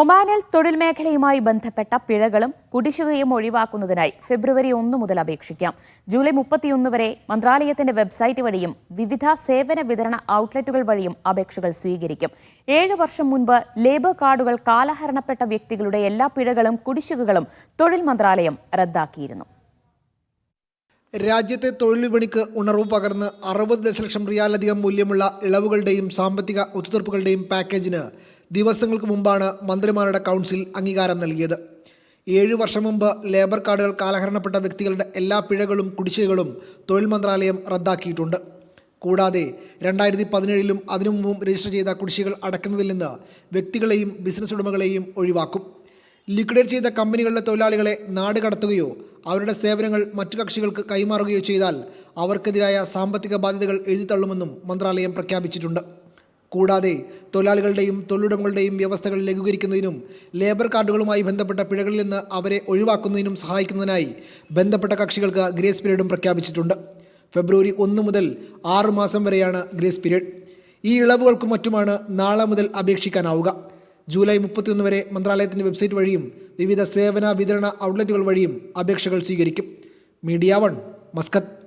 ഒമാനിൽ തൊഴിൽ മേഖലയുമായി ബന്ധപ്പെട്ട പിഴകളും കുടിശ്ശികയും ഒഴിവാക്കുന്നതിനായി ഫെബ്രുവരി ഒന്ന് മുതൽ അപേക്ഷിക്കാം. ജൂലൈ മുപ്പത്തിയൊന്ന് വരെ മന്ത്രാലയത്തിന്റെ വെബ്സൈറ്റ് വഴിയും വിവിധ സേവന വിതരണ ഔട്ട്ലെറ്റുകൾ വഴിയും അപേക്ഷകൾ സ്വീകരിക്കും. ഏഴ് വർഷം മുൻപ് ലേബർ കാർഡുകൾ കാലഹരണപ്പെട്ട വ്യക്തികളുടെ എല്ലാ പിഴകളും കുടിശ്ശികകളും തൊഴിൽ മന്ത്രാലയം റദ്ദാക്കിയിരുന്നു. രാജ്യത്തെ തൊഴിൽ വിപണിക്ക് ഉണർവ് പകർന്ന് അറുപത് ദശലക്ഷം റിയാലധികം മൂല്യമുള്ള ഇളവുകളുടെയും സാമ്പത്തിക ഒത്തുതീർപ്പുകളുടെയും പാക്കേജിന് ദിവസങ്ങൾക്ക് മുമ്പാണ് മന്ത്രിമാരുടെ കൗൺസിൽ അംഗീകാരം നൽകിയത്. ഏഴു വർഷം മുമ്പ് ലേബർ കാർഡുകൾ കാലഹരണപ്പെട്ട വ്യക്തികളുടെ എല്ലാ പിഴകളും കുടിശ്ശികകളും തൊഴിൽ മന്ത്രാലയം റദ്ദാക്കിയിട്ടുണ്ട്. കൂടാതെ രണ്ടായിരത്തി പതിനേഴിലും അതിനു മുമ്പും രജിസ്റ്റർ ചെയ്ത കുടിശ്ശികൾ അടയ്ക്കുന്നതിൽ നിന്ന് വ്യക്തികളെയും ബിസിനസ് ഉടമകളെയും ഒഴിവാക്കും. ലിക്വിഡേറ്റ് ചെയ്ത കമ്പനികളുടെ തൊഴിലാളികളെ നാട് കടത്തുകയോ അവരുടെ സേവനങ്ങൾ മറ്റു കക്ഷികൾക്ക് കൈമാറുകയോ ചെയ്താൽ അവർക്കെതിരായ സാമ്പത്തിക ബാധ്യതകൾ എഴുതിത്തള്ളുമെന്നും മന്ത്രാലയം പ്രഖ്യാപിച്ചിട്ടുണ്ട്. കൂടാതെ തൊഴിലാളികളുടെയും തൊഴിലുടമകളുടെയും വ്യവസ്ഥകൾ ലഘൂകരിക്കുന്നതിനും ലേബർ കാർഡുകളുമായി ബന്ധപ്പെട്ട പിഴകളിൽ നിന്ന് അവരെ ഒഴിവാക്കുന്നതിനും സഹായിക്കുന്നതിനായി ബന്ധപ്പെട്ട കക്ഷികൾക്ക് ഗ്രേസ് പീരീഡും പ്രഖ്യാപിച്ചിട്ടുണ്ട്. ഫെബ്രുവരി ഒന്ന് മുതൽ ആറ് മാസം വരെയാണ് ഗ്രേസ് പീരീഡ്. ഈ ഇളവുകൾക്കും മറ്റുമാണ് നാളെ മുതൽ അപേക്ഷിക്കാനാവുക. ജൂലൈ മുപ്പത്തിയൊന്ന് വരെ മന്ത്രാലയത്തിന്റെ വെബ്സൈറ്റ് വഴിയും വിവിധ സേവന വിതരണ ഔട്ട്ലെറ്റുകൾ വഴിയും അപേക്ഷകൾ സ്വീകരിക്കും. Media one Muscat.